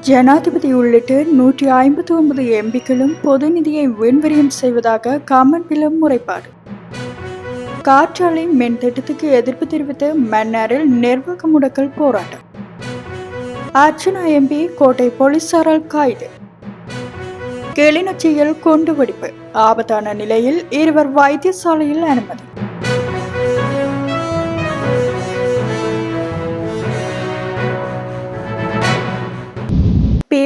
ஜனாதிபதி உள்ளிட்ட நூற்றி ஐம்பத்தி ஒன்பது எம்பிக்களும் பொது நிதியை வீண்விரியம் செய்வதாக காமன்வெல்த் முறைப்பாடு. காற்றாலை மின் திட்டத்துக்கு எதிர்ப்பு தெரிவித்து மன்னாரில் நிர்வாக முடக்கல் போராட்டம். அர்ச்சனா எம்பி கோட்டை போலீசாரால் கைது. கிளிநொச்சியில் குண்டுவெடிப்பு ஆபத்தான நிலையில் இருவர் வைத்தியசாலையில் அனுமதி.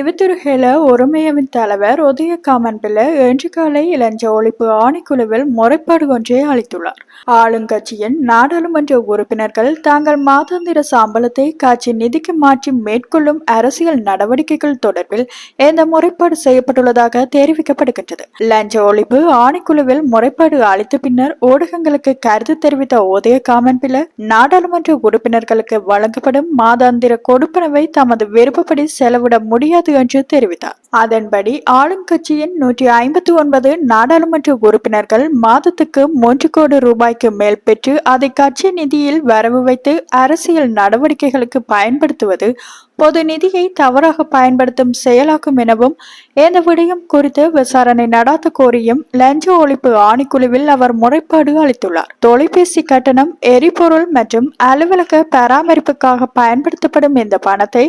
பிவித்துருகேல ஒருமையவின் தலைவர் உதய காமன்பிள்ள இன்று காலை இளஞ்ச ஒழிப்பு ஆணைக்குழுவில் முறைப்பாடு ஒன்றை அளித்துள்ளார். ஆளுங்கட்சியின் நாடாளுமன்ற உறுப்பினர்கள் தாங்கள் மாதாந்திர சம்பளத்தை கட்சி நிதிக்கு மாற்றி மேற்கொள்ளும் அரசியல் நடவடிக்கைகள் தொடர்பில் இந்த முறைப்பாடு செய்யப்பட்டுள்ளதாக தெரிவிக்கப்படுகின்றது. லஞ்ச ஒழிப்பு ஆணைக்குழுவில் முறைப்பாடு அளித்த பின்னர் ஊடகங்களுக்கு கருத்து தெரிவித்த உதய காமன்பிள்ள நாடாளுமன்ற உறுப்பினர்களுக்கு வழங்கப்படும் மாதாந்திர கொடுப்பனவை தமது விருப்பப்படி செலவிட முடியாது என்று தெரிவித்தார். அதன்படி ஆளுங்கட்சியின் நூற்றி ஐம்பத்தி ஒன்பது நாடாளுமன்ற உறுப்பினர்கள் மாதத்துக்கு மூன்று கோடி ரூபாய்க்கு மேல் பெற்று அதை கட்சி நிதியில் வரவு வைத்து அரசியல் நடவடிக்கைகளுக்கு பயன்படுத்துவது பொது நிதியை தவறாக பயன்படுத்தும் செயலாகும் எனவும் இந்த விடயம் குறித்து விசாரணை நடாத்த கோரியும் லஞ்ச ஒழிப்பு ஆணைக்குழுவில் அவர் முறைப்பாடு அளித்துள்ளார். தொலைபேசி கட்டணம் எரிபொருள் மற்றும் அலுவலக பராமரிப்புக்காக பயன்படுத்தப்படும் இந்த பணத்தை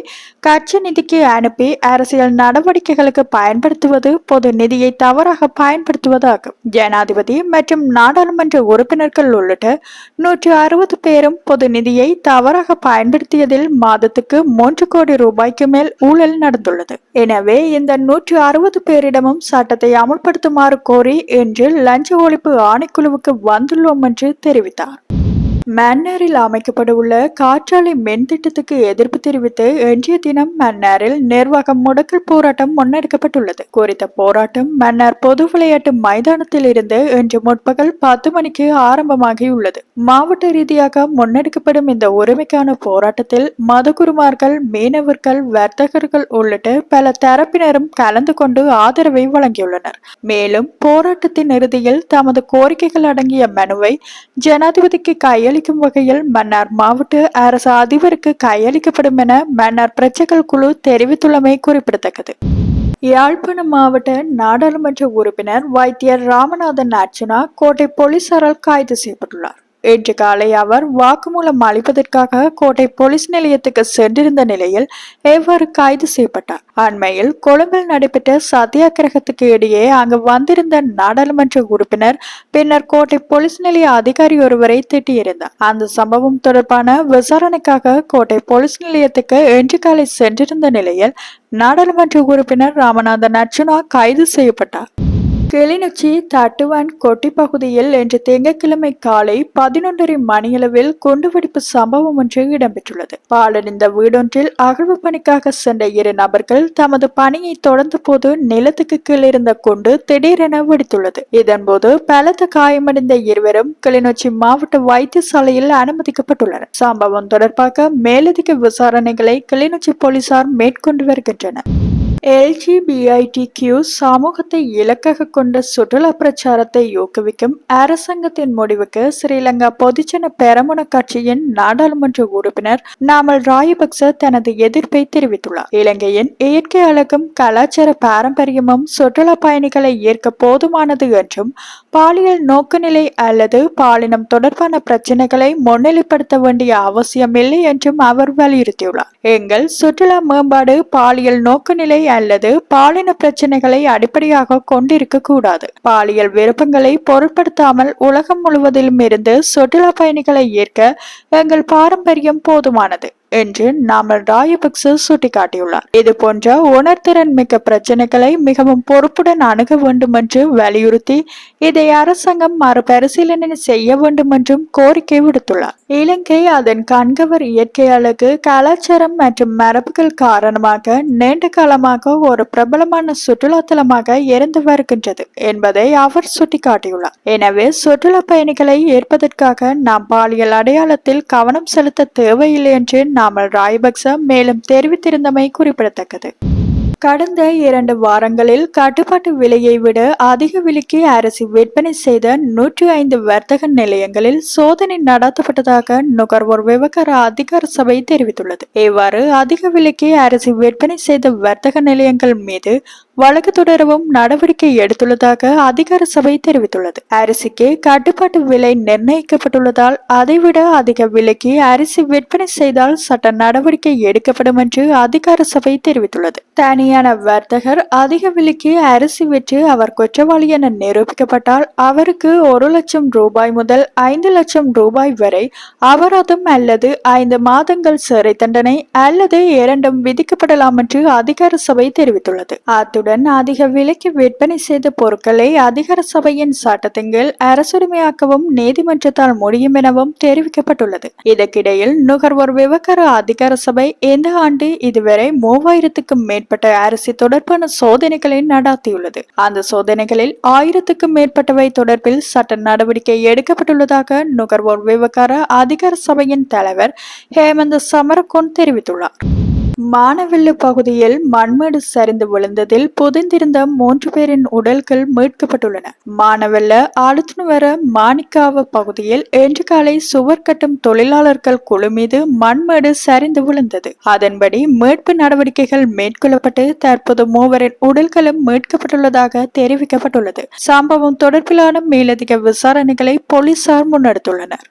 கட்சி நிதிக்கு அனுப்பி அரசியல் நடவடிக்கைகளுக்கு பயன்படுத்துவது பொது நிதியை தவறாக பயன்படுத்துவதாகும். ஜனாதிபதி மற்றும் நாடாளுமன்ற உறுப்பினர்கள் உள்ளிட்ட நூற்றி அறுபது பேரும் பொது நிதியை தவறாக பயன்படுத்தியதில் மாதத்துக்கு மூன்று கோடி ரூபாய்க்கு மேல் ஊழல் நடந்துள்ளது. எனவே இந்த நூற்றி அறுபது பேரிடமும் சட்டத்தை அமுல்படுத்துமாறு கோரி இன்று லஞ்ச ஒழிப்பு ஆணைக்குழுவுக்கு வந்துள்ளோம் என்று தெரிவித்தார். மன்னாரில் அமைக்கப்படவுள்ள காற்றாலை மின் திட்டத்துக்கு எதிர்ப்பு தெரிவித்து இன்றைய தினம் மன்னாரில் நிர்வாகம் முடக்கல் போராட்டம் முன்னெடுக்கப்பட்டுள்ளது. குறித்த போராட்டம் மன்னார் பொது விளையாட்டு மைதானத்தில் இருந்து இன்று முற்பகல் பத்து மணிக்கு ஆரம்பமாகியுள்ளது. மாவட்ட ரீதியாக முன்னெடுக்கப்படும் இந்த உரிமைக்கான போராட்டத்தில் மதகுருமார்கள் மீனவர்கள் வர்த்தகர்கள் உள்ளிட்ட பல தரப்பினரும் கலந்து கொண்டு ஆதரவை வழங்கியுள்ளனர். மேலும் போராட்டத்தின் இறுதியில் தமது கோரிக்கைகள் அடங்கிய மனுவை ஜனாதிபதிக்கு கையில் கையளிக்கும் வகையில் மன்னார் மாவட்ட அரசு அதிபருக்கு கையளிக்கப்படும் என மன்னார் பிரச்சைகள் குழு தெரிவித்துள்ளமை குறிப்பிடத்தக்கது. யாழ்ப்பாணம் மாவட்ட நாடாளுமன்ற உறுப்பினர் வைத்தியர் ராமநாதன் அர்ச்சனா கோட்டை போலீசாரால் கைது செய்யப்பட்டுள்ளார். இன்று காலை அவர் வாக்குமூலம் அளிப்பதற்காக கோட்டை போலீஸ் நிலையத்துக்கு சென்றிருந்த நிலையில் எவ்வாறு கைது செய்யப்பட்டார்? அண்மையில் கொழும்பில் நடைபெற்ற சத்தியாகிரகத்துக்கு இடையே அங்கு வந்திருந்த நாடாளுமன்ற உறுப்பினர் பின்னர் கோட்டை போலீஸ் நிலைய அதிகாரி ஒருவரை திட்டியிருந்தார். அந்த சம்பவம் தொடர்பான விசாரணைக்காக கோட்டை போலீஸ் நிலையத்துக்கு இன்று காலை சென்றிருந்த நிலையில் நாடாளுமன்ற உறுப்பினர் ராமநாதன் அர்ச்சுனா கைது செய்யப்பட்டார். கிளிநொச்சி தட்டுவான் கொட்டி பகுதியில் இன்று திங்கட்கிழமை காலை பதினொன்றரை மணியளவில் குண்டுவெடிப்பு சம்பவம் ஒன்று இடம்பெற்றுள்ளது. பாலடைந்த வீடொன்றில் அகழ்வு பணிக்காக சென்ற இரு நபர்கள் தமது பணியை தொடர்ந்த போது நிலத்துக்கு கீழ் இருந்த குண்டு திடீரென வெடித்துள்ளது. இதன்போது பலத்த காயமடைந்த இருவரும் கிளிநொச்சி மாவட்ட வைத்தியசாலையில் அனுமதிக்கப்பட்டுள்ளனர். சம்பவம் தொடர்பாக மேலதிக விசாரணைகளை கிளிநொச்சி போலீசார் மேற்கொண்டு வருகின்றனர். எல்ஜிபிஐடிக்யூ சமூகத்தை இலக்காக கொண்ட சுற்றுலா பிரச்சாரத்தை ஊக்குவிக்கும் அரசாங்கத்தின் முடிவுக்கு ஸ்ரீலங்கா பொதுஜன பெரமுன கட்சியின் நாடாளுமன்ற உறுப்பினர் நாமல் ராயபக்ச தனது எதிர்ப்பை தெரிவித்துள்ளார். இலங்கையின் இயற்கை அழகும் கலாச்சார பாரம்பரியமும் சுற்றுலா பயணிகளை ஏற்க போதுமானது என்றும் பாலியல் நோக்குநிலை அல்லது பாலினம் தொடர்பான பிரச்சனைகளை முன்னிலைப்படுத்த வேண்டிய அவசியமில்லை என்றும் அவர் வலியுறுத்தியுள்ளார். எங்கள் சுற்றுலா மேம்பாடு பாலியல் நோக்குநிலை அல்லது பாலின பிரச்சனைகளை அடிப்படையாக கொண்டிருக்க கூடாது. பாலியல் விருப்பங்களை பொருட்படுத்தாமல் உலகம் முழுவதிலும் இருந்து சுற்றுலா பயணிகளை ஏற்க எங்கள் பாரம்பரியம் போதுமானது. என்று நாமல் ராயபக்ச சுட்டிக்காட்டியுள்ளார். இது போன்ற உணர்திறன் மிக்க பிரச்சனைகளை மிகவும் பொறுப்புடன் அணுக வேண்டும் என்று வலியுறுத்தி இதை அரசாங்கம் மறுபரிசீலனை செய்ய வேண்டும் என்றும் கோரிக்கை விடுத்துள்ளார். இலங்கை அதன் கண்கவர் இயற்கை அழகு கலாச்சாரம் மற்றும் மரபுகள் காரணமாக நீண்ட காலமாக ஒரு பிரபலமான சுற்றுலாத்தலமாக இருந்து வருகின்றது என்பதை அவர் சுட்டிக்காட்டியுள்ளார். எனவே சுற்றுலா பயணிகளை ஏற்பதற்காக நாம் பாலியல் அடையாளத்தில் கவனம் செலுத்த தேவையில்லை என்று நாமல் ராயபக்ச மேலும் தெரிவித்திருந்தமை குறிப்பிடத்தக்கது. கடந்த இரண்டு வாரங்களில் கட்டுப்பாட்டு விலையை விட அதிக விலைக்கு அரிசி விற்பனை செய்த நூற்றி ஐந்து வர்த்தக நிலையங்களில் சோதனை நடத்தப்பட்டதாக நுகர்வோர் விவகார அதிகார சபை தெரிவித்துள்ளது. இவ்வாறு அதிக விலைக்கு அரிசி விற்பனை செய்த வர்த்தக நிலையங்கள் மீது வழக்கு தொடரவும் நடவடிக்கை எடுத்துள்ளதாக அதிகார சபை தெரிவித்துள்ளது. அரிசிக்கு கட்டுப்பாட்டு விலை நிர்ணயிக்கப்பட்டுள்ளதால் அதைவிட அதிக விலைக்கு அரிசி விற்பனை செய்தால் சட்ட நடவடிக்கை எடுக்கப்படும் என்று அதிகார சபை தெரிவித்துள்ளது. தனியான வர்த்தகர் அதிக விலைக்கு அரிசி விற்று அவர் குற்றவாளி என நிரூபிக்கப்பட்டால் அவருக்கு ஒரு லட்சம் ரூபாய் முதல் ஐந்து லட்சம் ரூபாய் வரை அபராதம் அல்லது ஐந்து மாதங்கள் சிறை தண்டனை அல்லது இரண்டும் விதிக்கப்படலாம் என்று அதிகார சபை தெரிவித்துள்ளது. அத்துடன் அதிக விலைக்கு விற்பனை செய்த பொருட்களை அதிகார சபையின் சட்டத்தின் கீழ் அரசுரிமையாக்கவும் நீதிமன்றத்தால் முடியும் எனவும் தெரிவிக்கப்பட்டுள்ளது. இதற்கிடையில் நுகர்வோர் விவகார அதிகார சபை இந்த ஆண்டு இதுவரை மூவாயிரத்துக்கும் மேற்பட்ட அரிசி தொடர்பான சோதனைகளை நடாத்தியுள்ளது. அந்த சோதனைகளில் ஆயிரத்துக்கும் மேற்பட்டவை தொடர்பில் சட்ட நடவடிக்கை எடுக்கப்பட்டுள்ளதாக நுகர்வோர் விவகார அதிகார சபையின் தலைவர் ஹேமந்த் சமரகோன் தெரிவித்துள்ளார். மானவெல்லு பகுதியில் மண்மேடு சரிந்து விழுந்ததில் புதைந்திருந்த மூன்று பேரின் உடல்கள் மீட்கப்பட்டுள்ளன. மானவெல்ல ஆளுத்துணுவர மாணிக்காவ பகுதியில் இன்று காலை சுவர் கட்டும் தொழிலாளர்கள் குழு மீது மண்மேடு சரிந்து விழுந்தது. அதன்படி மீட்பு நடவடிக்கைகள் மேற்கொள்ளப்பட்டு தற்போது மூவரின் உடல்களும் மீட்கப்பட்டுள்ளதாக தெரிவிக்கப்பட்டுள்ளது. சம்பவம் தொடர்பிலான மேலதிக விசாரணைகளை போலீசார் முன்னெடுத்துள்ளனர்.